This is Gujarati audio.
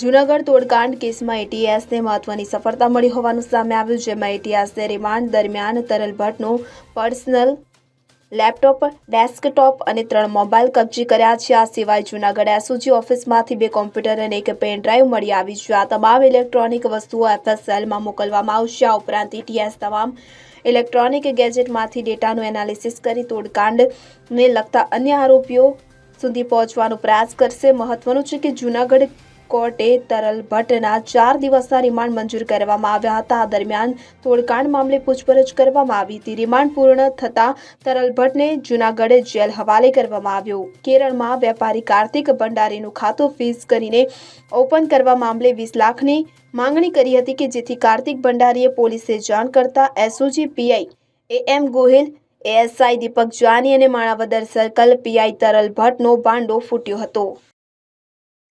જૂનાગઢ તોડકાંડ કેસમાં એટીએસને મહત્વની સફળતા મળી હોવાનું સામે આવ્યું, જેમાં એટીએસને રિમાન્ડ દરમિયાન તરલ ભટ્ટનું પર્સનલ લેપટોપ, ડેસ્કટોપ અને ત્રણ મોબાઈલ કબજે કર્યા છે. આ સિવાય જૂનાગઢ એસઓજી ઓફિસમાંથી બે કોમ્પ્યુટર અને એક પેન ડ્રાઈવ મળી આવી છે. આ તમામ ઇલેક્ટ્રોનિક વસ્તુઓ એફએસએલમાં મોકલવામાં આવશે. આ ઉપરાંત એટીએસ તમામ ઇલેક્ટ્રોનિક ગેજેટમાંથી ડેટાનું એનાલિસિસ કરી તોડકાંડને લગતા અન્ય આરોપીઓ સુધી પહોંચવાનો પ્રયાસ કરશે. મહત્વનું છે કે જૂનાગઢ કોર્ટે તરલ ભટ્ટના ચાર દિવસના રિમાન્ડ મંજૂર કરવામાં આવ્યા હતા. આ દરમિયાન તોડકાંડ મામલે પૂછપરછ કરવામાં આવી હતી. રિમાન્ડ પૂર્ણ થતાં તરલ ભટ્ટને જૂનાગઢ જેલ હવાલે કરવામાં આવ્યો. કેરળમાં વેપારી કાર્તિક ભંડારીનું ખાતું ફીઝ કરીને ઓપન કરવા મામલે વીસ લાખની માંગણી કરી હતી કે જેથી કાર્તિક ભંડારીએ પોલીસે જાણ કરતા SOG PI A M Gohil ASI Deepak Jani અને માણાવદર સર્કલ પીઆઈ તરલ ભટ્ટનો બાંડો ફૂટ્યો હતો.